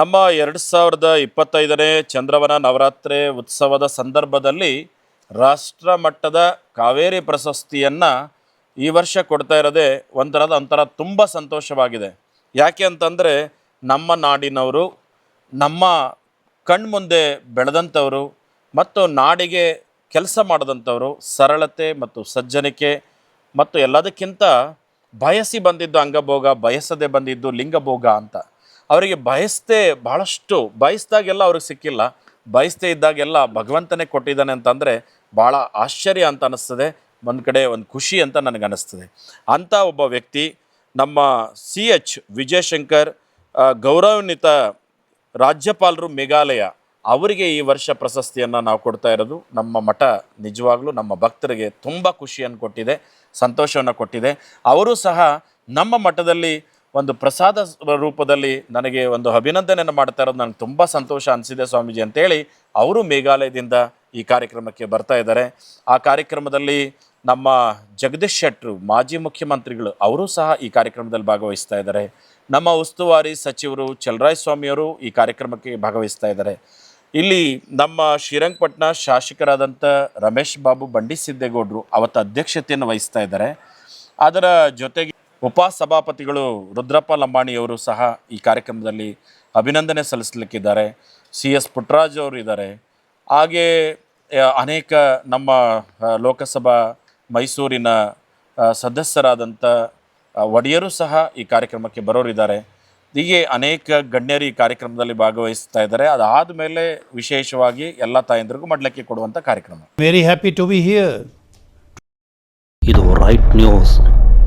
ನಮ್ಮ ಎರಡು ಸಾವಿರದ ಇಪ್ಪತ್ತೈದನೇ ಚಂದ್ರವನ ನವರಾತ್ರಿ ಉತ್ಸವದ ಸಂದರ್ಭದಲ್ಲಿ ರಾಷ್ಟ್ರ ಮಟ್ಟದ ಕಾವೇರಿ ಪ್ರಶಸ್ತಿಯನ್ನು ಈ ವರ್ಷ ಕೊಡ್ತಾ ಇರೋದೇ ಒಂಥರದ ಒಂಥರ ತುಂಬ ಸಂತೋಷವಾಗಿದೆ. ಯಾಕೆ ಅಂತಂದರೆ ನಮ್ಮ ನಾಡಿನವರು, ನಮ್ಮ ಕಣ್ಮುಂದೆ ಬೆಳೆದಂಥವರು ಮತ್ತು ನಾಡಿಗೆ ಕೆಲಸ ಮಾಡಿದಂಥವರು ಸರಳತೆ ಮತ್ತು ಸಜ್ಜನಿಕೆ ಮತ್ತು ಎಲ್ಲದಕ್ಕಿಂತ ಬಯಸಿ ಬಂದಿದ್ದು ಅಂಗಭೋಗ, ಬಯಸದೆ ಬಂದಿದ್ದು ಲಿಂಗಭೋಗ ಅಂತ. ಅವರಿಗೆ ಬಯಸ್ತೇ ಭಾಳಷ್ಟು ಬಯಸ್ದಾಗೆಲ್ಲ ಅವ್ರಿಗೆ ಸಿಕ್ಕಿಲ್ಲ. ಬಯಸ್ತೇ ಇದ್ದಾಗೆಲ್ಲ ಭಗವಂತನೇ ಕೊಟ್ಟಿದ್ದಾನೆ ಅಂತಂದರೆ ಭಾಳ ಆಶ್ಚರ್ಯ ಅಂತ ಅನ್ನಿಸ್ತದೆ ಒಂದು ಕಡೆ ಒಂದು ಖುಷಿ ಅಂತ ನನಗೆ ಅನ್ನಿಸ್ತದೆ ಅಂಥ ಒಬ್ಬ ವ್ಯಕ್ತಿ, ನಮ್ಮ ಸಿ ಎಚ್ ವಿಜಯಶಂಕರ್ ಗೌರವಾನ್ವಿತ ರಾಜ್ಯಪಾಲರು ಮೇಘಾಲಯ, ಅವರಿಗೆ ಈ ವರ್ಷ ಪ್ರಶಸ್ತಿಯನ್ನು ನಾವು ಕೊಡ್ತಾ ಇರೋದು. ನಮ್ಮ ಮಠ ನಿಜವಾಗ್ಲೂ ನಮ್ಮ ಭಕ್ತರಿಗೆ ತುಂಬ ಖುಷಿಯನ್ನು ಕೊಟ್ಟಿದೆ, ಸಂತೋಷವನ್ನು ಕೊಟ್ಟಿದೆ. ಅವರು ಸಹ ನಮ್ಮ ಮಠದಲ್ಲಿ ಒಂದು ಪ್ರಸಾದ ರೂಪದಲ್ಲಿ ನನಗೆ ಒಂದು ಅಭಿನಂದನೆಯನ್ನು ಮಾಡ್ತಾ ಇರೋದು ನನಗೆ ತುಂಬ ಸಂತೋಷ ಅನಿಸಿದೆ ಸ್ವಾಮೀಜಿ ಅಂತೇಳಿ ಅವರು ಮೇಘಾಲಯದಿಂದ ಈ ಕಾರ್ಯಕ್ರಮಕ್ಕೆ ಬರ್ತಾ ಇದ್ದಾರೆ. ಆ ಕಾರ್ಯಕ್ರಮದಲ್ಲಿ ನಮ್ಮ ಜಗದೀಶ್ ಶೆಟ್ಟರು ಮಾಜಿ ಮುಖ್ಯಮಂತ್ರಿಗಳು ಅವರು ಸಹ ಈ ಕಾರ್ಯಕ್ರಮದಲ್ಲಿ ಭಾಗವಹಿಸ್ತಾ ಇದ್ದಾರೆ. ನಮ್ಮ ಉಸ್ತುವಾರಿ ಸಚಿವರು ಚಲರಾಯ ಸ್ವಾಮಿಯವರು ಈ ಕಾರ್ಯಕ್ರಮಕ್ಕೆ ಭಾಗವಹಿಸ್ತಾ ಇದ್ದಾರೆ. ಇಲ್ಲಿ ನಮ್ಮ ಶ್ರೀರಂಗಪಟ್ಟಣ ಶಾಸಕರಾದಂಥ ರಮೇಶ್ ಬಾಬು ಬಂಡಿ ಸಿದ್ದೇಗೌಡರು ಅವತ್ತು ಅಧ್ಯಕ್ಷತೆಯನ್ನು ವಹಿಸ್ತಾ ಇದ್ದಾರೆ. ಅದರ ಜೊತೆಗೆ ಉಪಸಭಾಪತಿಗಳು ರುದ್ರಪ್ಪ ಲಂಬಾಣಿಯವರು ಸಹ ಈ ಕಾರ್ಯಕ್ರಮದಲ್ಲಿ ಅಭಿನಂದನೆ ಸಲ್ಲಿಸಲಿಕ್ಕಿದ್ದಾರೆ. ಸಿ ಎಸ್ ಪುಟ್ಟರಾಜ್ ಅವರು ಇದ್ದಾರೆ. ಹಾಗೆ ಅನೇಕ ನಮ್ಮ ಲೋಕಸಭಾ ಮೈಸೂರಿನ ಸದಸ್ಯರಾದಂಥ ಒಡೆಯರು ಸಹ ಈ ಕಾರ್ಯಕ್ರಮಕ್ಕೆ ಬರೋರಿದ್ದಾರೆ. ಹೀಗೆ ಅನೇಕ ಗಣ್ಯರು ಈ ಕಾರ್ಯಕ್ರಮದಲ್ಲಿ ಭಾಗವಹಿಸ್ತಾ ಇದ್ದಾರೆ. ಅದಾದ ಮೇಲೆ ವಿಶೇಷವಾಗಿ ಎಲ್ಲ ತಾಯಂದ್ರಿಗೂ ಮಡ್ಲಕ್ಕೆ ಕೊಡುವಂಥ ಕಾರ್ಯಕ್ರಮ. Very happy to be here ಇದು ರೈಟ್ ನ್ಯೂಸ್